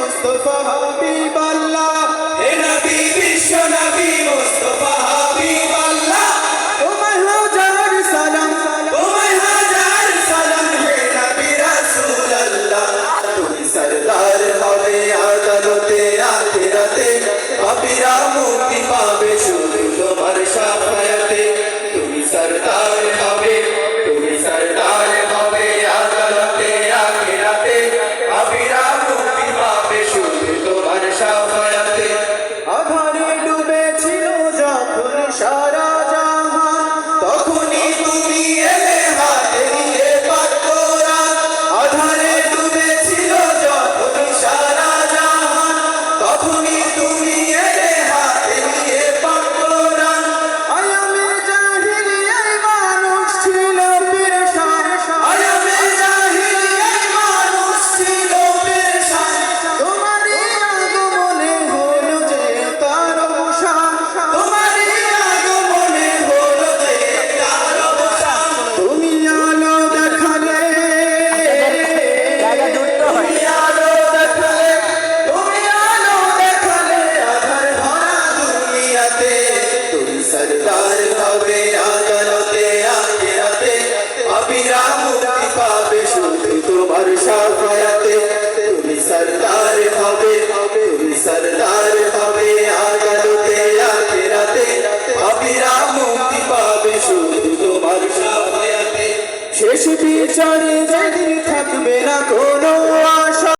Mustafa Habib হায়াতে তুমি সরদার হবে তুমি সরদার হবে। আগামীতে আখেরাতে ভাবিরা মুক্তি পাবে শুধু তোমার সাথে। শেষ বিচারে যাদের থাকবে না কোনো আশা।